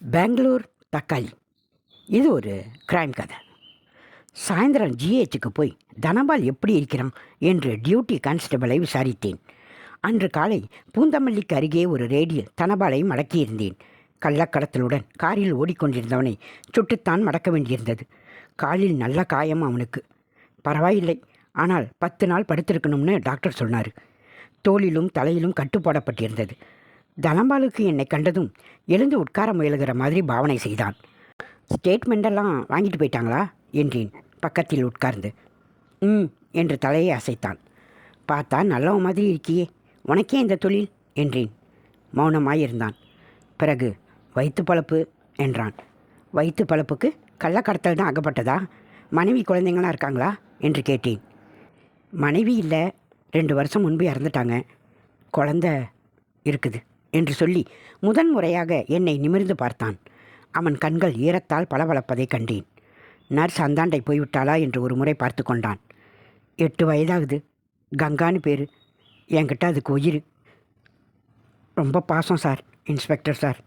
பெங்களூர் தக்காளி. இது ஒரு கிரைம் கதை. சாயந்தரம் ஜிஹெச்சுக்கு போய் தனபால் எப்படி இருக்கிறான்? என்று டியூட்டி கான்ஸ்டபிளை விசாரித்தேன். அன்று காலை பூந்தமல்லிக்கு அருகே ஒரு ரேடியில் தனபாலை மடக்கியிருந்தேன் கள்ளக்கடத்தலுடன் காரில் ஓடிக்கொண்டிருந்தவனை சுட்டுத்தான் மடக்க வேண்டியிருந்தது. காலில் நல்ல காயம் அவனுக்கு. பரவாயில்லை ஆனால் பத்து நாள் படுத்திருக்கணும்னு டாக்டர் சொன்னார். தோளிலும் தலையிலும் கட்டுப்போடப்பட்டிருந்தது தனபாலுக்கு என்னை கண்டதும் எழுந்து உட்கார முயலுகிற மாதிரி பாவனை செய்தான். ஸ்டேட்மெண்டெல்லாம் வாங்கிட்டு போயிட்டாங்களா? என்றேன் பக்கத்தில் உட்கார்ந்து. ம் என்று தலையை அசைத்தான். பார்த்தா நல்லவன் மாதிரி இருக்கியே உனக்கே இந்த தொழில்? என்றேன். மௌனமாயிருந்தான். பிறகு வயிற்று பழப்பு என்றான். வயிற்று பழப்புக்கு கள்ளக்கடத்தல் தான் அகப்பட்டதா? மனைவி குழந்தைங்களாம் இருக்காங்களா? என்று கேட்டேன். மனைவி இல்லை ரெண்டு வருஷம் முன்பு இறந்துட்டாங்க. குழந்த இருக்குது. என்று சொல்லி முதன் முறையாக என்னை நிமிர்ந்து பார்த்தான். அவன் கண்கள் ஈரத்தால் பளபளப்பதை கண்டேன். நர்ஸ் அந்தாண்டை போய்விட்டாளா? என்று ஒரு முறை பார்த்து கொண்டான். எட்டு வயதாகுது. கங்கான்னு பேர். என்கிட்ட அதுக்கு உயிர். ரொம்ப பாசம் சார் இன்ஸ்பெக்டர் சார்.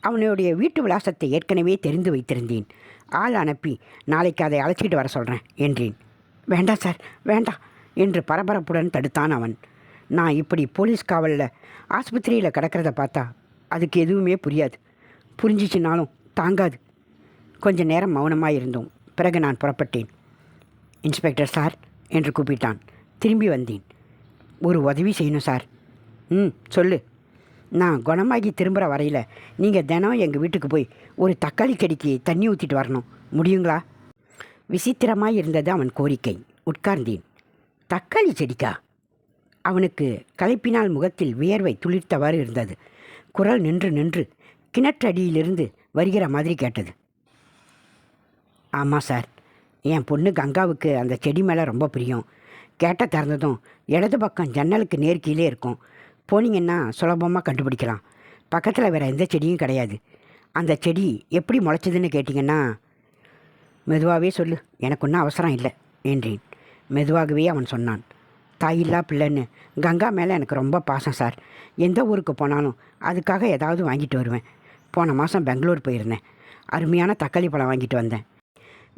அவனுடைய வீட்டு விலாசத்தை ஏற்கனவே தெரிந்து வைத்திருந்தேன். ஆள் அனுப்பி நாளைக்கு அதை அழைச்சிட்டு வர சொல்கிறேன் என்றேன். வேண்டாம் சார் வேண்டாம் என்று பரபரப்புடன் தடுத்தான் அவன். நான் இப்படி போலீஸ் காவலில் ஆஸ்பத்திரியில் கிடக்கிறத பார்த்தா அதுக்கு எதுவுமே புரியாது. புரிஞ்சிச்சுனாலும் தாங்காது. கொஞ்ச நேரம் மௌனமாக இருந்தோம் பிறகு நான் புறப்பட்டேன். இன்ஸ்பெக்டர் சார் என்று கூப்பிட்டான். திரும்பி வந்தேன். ஒரு உதவி செய்யணும் சார். ம் சொல்லு. நான் குணமாகி திரும்புகிற வரையில் நீங்கள் தினம் எங்கள் வீட்டுக்கு போய் ஒரு தக்காளி செடிக்கு தண்ணி ஊற்றிட்டு வரணும். முடியுங்களா? விசித்திரமாக இருந்தது அவன் கோரிக்கை. உட்கார்ந்தேன். தக்காளி செடிக்கா? அவனுக்கு களைப்பினால் முகத்தில் வியர்வை துளிர்த்தவாறு இருந்தது. குரல் நின்று நின்று கிணற்றடியிலிருந்து வருகிற மாதிரி கேட்டது. ஆமாம் சார் என் பொண்ணு கங்காவுக்கு அந்த செடி மேலே ரொம்ப பிரியம். கேட்ட திறந்ததும் இடது பக்கம் ஜன்னலுக்கு நேர்கீழே இருக்கும். போனீங்கன்னா சுலபமாக கண்டுபிடிக்கலாம். பக்கத்தில் வேறு எந்த செடியும் கிடையாது. அந்த செடி எப்படி முளைச்சதுன்னு கேட்டிங்கன்னா மெதுவாகவே சொல்லு எனக்கு ஒன்றும் அவசரம் இல்லை என்றேன். மெதுவாகவே அவன் சொன்னான். தாயில்லா பிள்ளைன்னு. கங்கா மேலே எனக்கு ரொம்ப பாசம் சார். எந்த ஊருக்கு போனாலும் அதுக்காக ஏதாவது வாங்கிட்டு வருவேன். போன மாதம் பெங்களூர் போயிருந்தேன். அருமையான தக்காளி பழம் வாங்கிட்டு வந்தேன்.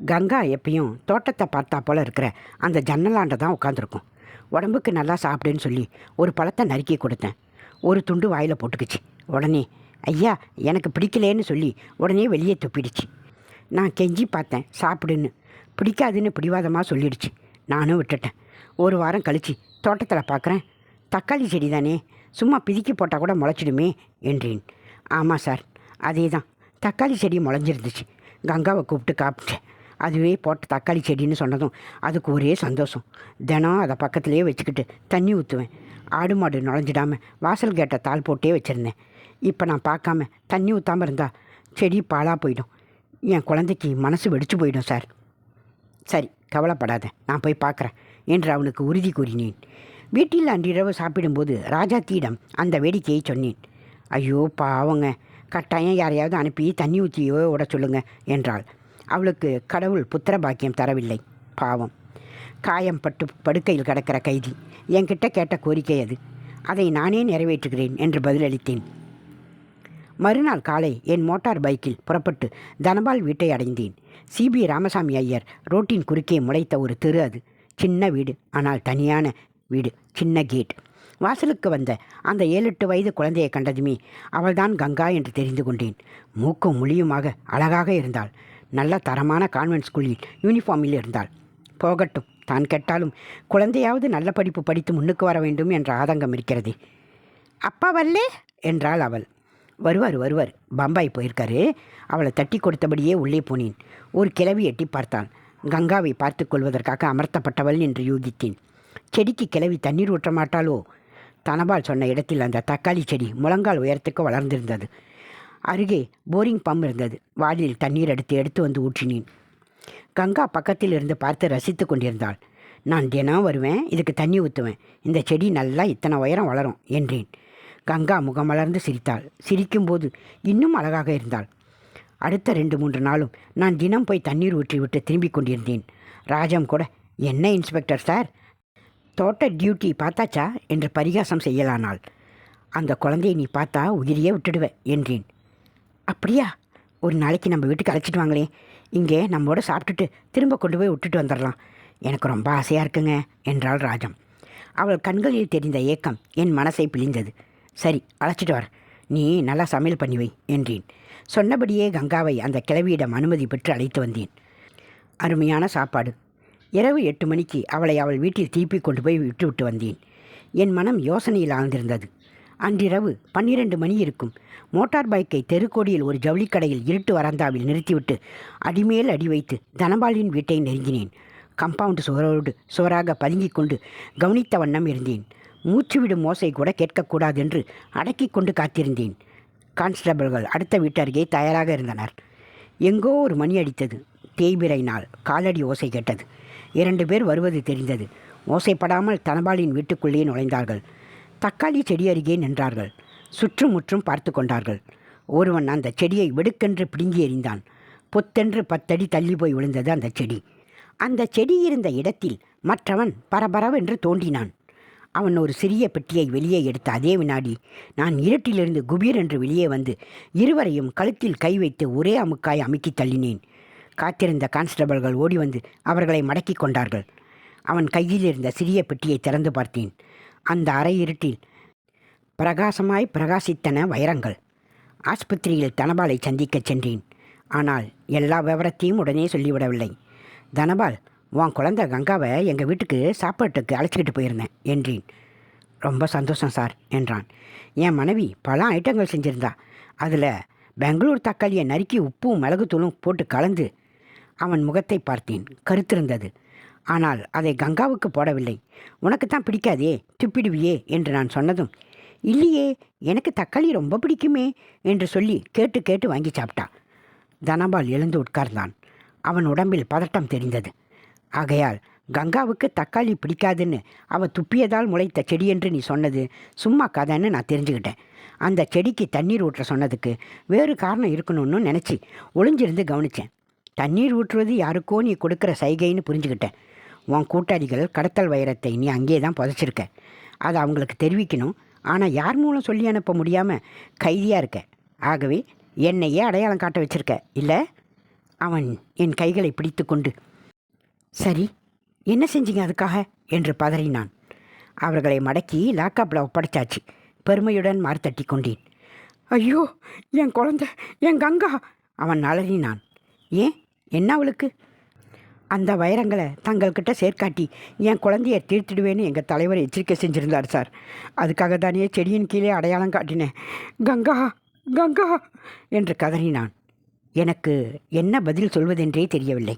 கங்கா எப்பயும் தோட்டத்தை பார்த்தா போல் இருக்கிற அந்த ஜன்னலாண்ட தான் உட்காந்துருக்கும் உடம்புக்கு நல்லா சாப்பிடுன்னு சொல்லி ஒரு பழத்தை நறுக்கி கொடுத்தேன். ஒரு துண்டு வாயில் போட்டுக்குச்சு. உடனே ஐயா எனக்கு பிடிக்கலேன்னு சொல்லி உடனே வெளியே துப்பிடுச்சு. நான் கெஞ்சி பார்த்தேன் சாப்பிடுன்னு. பிடிக்காதுன்னு பிடிவாதமாக சொல்லிடுச்சு. நானும் விட்டுட்டேன். ஒரு வாரம் கழிச்சு தோட்டத்தில் பார்க்குறேன் தக்காளி செடி தானே சும்மா பிதுக்கி போட்டால் கூட முளைச்சிடுமே என்றேன். ஆமாம் சார் அதே தான் தக்காளி செடி முளைஞ்சிருந்துச்சு. கங்காவை கூப்பிட்டு காப்பிட்டேன் அதுவே போட்ட தக்காளி செடின்னு சொன்னதும் அதுக்கு ஒரே சந்தோஷம். தினம் அதை பக்கத்துலேயே வச்சுக்கிட்டு தண்ணி ஊற்றுவேன் ஆடு மாடு நுழைஞ்சிடாமல் வாசல் கேட்ட தாள் போட்டே வச்சுருந்தேன். இப்போ நான் பார்க்காம தண்ணி ஊற்றாமல் இருந்தால் செடி பாழாக போயிடும். என் குழந்தைக்கு மனசு வெடிச்சு போயிடும் சார். சரி கவலைப்படாத. நான் போய் பார்க்குறேன் என்று அவனுக்கு உறுதி கூறினேன். வீட்டில் அன்றிரவு சாப்பிடும்போது ராஜாத்தியிடம் அந்த வேடிக்கையை சொன்னேன். ஐயோ பாவங்க கட்டாயம் யாரையாவது அனுப்பி தண்ணி ஊற்றியோ விட சொல்லுங்க என்றாள். அவளுக்கு கடவுள் புத்திர பாக்கியம் தரவில்லை. பாவம். காயம் பட்டு படுக்கையில் கிடக்கிற கைதி என்கிட்ட கேட்ட கோரிக்கை அது. அதை நானே நிறைவேற்றுகிறேன் என்று பதிலளித்தேன். மறுநாள் காலை என் மோட்டார் பைக்கில் புறப்பட்டு தனபால் வீட்டை அடைந்தேன். சிபி ராமசாமி ஐயர் ரோட்டின் குறுக்கே முளைத்த ஒரு தெரு அது. சின்ன வீடு ஆனால் தனியான வீடு சின்ன கேட் வாசலுக்கு வந்த அந்த ஏழு எட்டு வயது குழந்தையை கண்டதுமே அவள்தான் கங்கா என்று தெரிந்து கொண்டேன். மூக்கும் முழியுமாக அழகாக இருந்தாள். நல்ல தரமான கான்வென்ட் ஸ்கூலில் யூனிஃபார்மில் இருந்தாள். போகட்டும் தான் கேட்டாலும் குழந்தையாவது நல்ல படிப்பு படித்து முன்னுக்கு வர வேண்டும் என்ற ஆதங்கம் இருக்கிறது. அப்பா வரலே? என்றாள் அவள். வருவார் வருவார். பம்பாய் போயிருக்காரு. அவளை தட்டி கொடுத்தபடியே உள்ளே போனேன். ஒரு கிளவி எட்டி பார்த்தான் கங்காவை பார்த்து கொள்வதற்காக அமர்த்தப்பட்டவள் என்று யூகித்தேன். செடிக்கு கிளவி தண்ணீர் ஊற்ற மாட்டாளோ? தனபால் சொன்ன இடத்தில் அந்த தக்காளி செடி முழங்கால் உயரத்துக்கு வளர்ந்திருந்தது. அருகே போரிங் பம்ப் இருந்தது. வாளியில் தண்ணீர் எடுத்து எடுத்து வந்து ஊற்றினேன். கங்கா பக்கத்தில் இருந்து பார்த்து ரசித்து கொண்டிருந்தாள். நான் தினம் வருவேன் இதுக்கு தண்ணி ஊற்றுவேன். இந்த செடி நல்லா இத்தனை உயரம் வளரும் என்றேன். கங்கா முகமலர்ந்து சிரித்தாள். சிரிக்கும்போது இன்னும் அழகாக இருந்தாள். அடுத்த ரெண்டு மூன்று நாளும் நான் தினம் போய் தண்ணீர் ஊற்றிவிட்டு திரும்பிக் கொண்டிருந்தேன். ராஜம் கூட என்ன இன்ஸ்பெக்டர் சார்? தோட்ட டியூட்டி பார்த்தாச்சா? என்று பரிகாசம் செய்யலானால் அந்த குழந்தையை நீ பார்த்தா உயிரையே விட்டுடுவ என்றேன். அப்படியா? ஒரு நாளைக்கு நம்ம வீட்டுக்கு அழைச்சிட்டு வாங்களே. இங்கே நம்மோட சாப்பிட்டுட்டு திரும்ப கொண்டு போய் விட்டுட்டு வந்துடலாம். எனக்கு ரொம்ப ஆசையாக இருக்குங்க என்றாள் ராஜம். அவள் கண்களில் தெரிந்த ஏக்கம் என் மனசை பிழிந்தது. சரி அழைச்சிட்டு வர. நீ நல்லா சமையல் பண்ணி வை என்றேன். சொன்னபடியே கங்காவை அந்த கிழவியிடம் அனுமதி பெற்று அழைத்து வந்தேன். அருமையான சாப்பாடு. இரவு எட்டு மணிக்கு அவளை அவள் வீட்டில் திருப்பி கொண்டு போய் விட்டுவிட்டு வந்தேன். என் மனம் யோசனையில் ஆழ்ந்திருந்தது. அன்றிரவு பன்னிரண்டு மணி இருக்கும். மோட்டார் பைக்கை தெருக்கோடியில் ஒரு ஜவுளிக்கடையில் இருட்டு வராந்தாவில் நிறுத்திவிட்டு அடிமேல் அடி வைத்து தனபாலின் வீட்டை நெருங்கினேன். கம்பவுண்ட் சுவரோடு சுவராக பதுங்கிக் கொண்டு கவனித்த வண்ணம் இருந்தேன். மூச்சுவிடும் ஓசை கூட கேட்கக்கூடாது என்று அடக்கிக் கொண்டு காத்திருந்தேன். கான்ஸ்டபிள்கள் அடுத்த வீட்டருகே தயாராக இருந்தனர். எங்கோ ஒரு மணி அடித்தது. தேய்பிரை நாள் காலடி ஓசை கேட்டது. இரண்டு பேர் வருவது தெரிந்தது. ஓசைப்படாமல் தனபாலின் வீட்டுக்குள்ளே நுழைந்தார்கள். தக்காளி செடி அருகே நின்றார்கள். சுற்றும் முற்றும் பார்த்து கொண்டார்கள். ஒருவன் அந்த செடியை வெடுக்கென்று பிடுங்கி எறிந்தான். பொத்தென்று பத்தடி தள்ளி போய் விழுந்தது அந்த செடி. அந்த செடி இருந்த இடத்தில் மற்றவன் பரபரவென்று தோண்டினான் அவன் ஒரு சிறிய பெட்டியை வெளியே எடுத்த அதே வினாடி நான் இருட்டிலிருந்து குபீர் என்று வெளியே வந்து இருவரையும் கழுத்தில் கை வைத்து ஒரே அமுக்காய் அமுக்கி தள்ளினேன். காத்திருந்த கான்ஸ்டபிள்கள் ஓடி வந்து அவர்களை மடக்கிக் கொண்டார்கள். அவன் கையில் இருந்த சிறிய பெட்டியை திறந்து பார்த்தேன். அந்த அறை இருட்டில் பிரகாசமாய் பிரகாசித்தன வைரங்கள். ஆஸ்பத்திரியில் தனபாலை சந்திக்கச் சென்றேன். ஆனால் எல்லா விவரத்தையும் உடனே சொல்லிவிடவில்லை. தனபால் உன் குழந்த கங்காவை எங்கள் வீட்டுக்கு சாப்பாட்டுக்கு அழைச்சிக்கிட்டு போயிருந்தேன் என்றேன். ரொம்ப சந்தோஷம் சார் என்றான். என் மனைவி பல ஐட்டங்கள் செஞ்சிருந்தா. அதில் பெங்களூர் தக்காளியை நறுக்கி உப்பும் மிளகுத்தூளும் போட்டு கலந்து அவன் முகத்தை பார்த்தேன் கருத்திருந்தது. ஆனால் அதை கங்காவுக்கு போடவில்லை. உனக்கு தான் பிடிக்காதே துப்பிடுவியே என்று நான் சொன்னதும் இல்லையே எனக்கு தக்காளி ரொம்ப பிடிக்குமே என்று சொல்லி கேட்டு கேட்டு வாங்கி சாப்பிட்டா. தனபால் எழுந்து உட்கார்ந்தான். அவன் உடம்பில் பதட்டம் தெரிந்தது. ஆகையால் கங்காவுக்கு தக்காளி பிடிக்காதுன்னு அவள் துப்பியதால் முளைத்த செடி என்று நீ சொன்னது சும்மா கதைன்னு நான் தெரிஞ்சுக்கிட்டேன். அந்த செடிக்கு தண்ணீர் ஊற்ற சொன்னதுக்கு வேறு காரணம் இருக்கணும்னு நினச்சி ஒளிஞ்சிருந்து கவனித்தேன் தண்ணீர் ஊற்றுவது யாருக்கோ நீ கொடுக்குற சைகைன்னு புரிஞ்சுக்கிட்டேன். உன் கூட்டாளிகள் கடத்தல் வைரத்தை நீ அங்கேயே தான் புதைச்சிருக்க. அதை அவங்களுக்கு தெரிவிக்கணும். ஆனால் யார் மூலம் சொல்லி அனுப்ப முடியாமல் கைதியாக இருக்க? ஆகவே என்னையே அடையாளம் காட்ட வச்சிருக்க. இல்லை? அவன் என் கைகளை பிடித்து கொண்டு சரி என்ன செஞ்சீங்க அதுக்காக? என்று பதறினான். அவர்களை மடக்கி லாக்கப்பில் ஒப்படைச்சாச்சு. பெருமையுடன் மார்த்தட்டி கொண்டேன். ஐயோ என் குழந்த என் கங்கா! அவன் அலறினான். ஏன்? என்ன அவளுக்கு? அந்த வைரங்களை தங்கள்கிட்ட சேர்க்காட்டி என் குழந்தைய தீர்த்திடுவேன்னு எங்கள் தலைவர் எச்சரிக்கை செஞ்சுருந்தார் சார். அதுக்காக தானே செடியின் கீழே அடையாளம் காட்டினேன். கங்கா கங்கா! என்று கதறினான். எனக்கு என்ன பதில் சொல்வதென்றே தெரியவில்லை.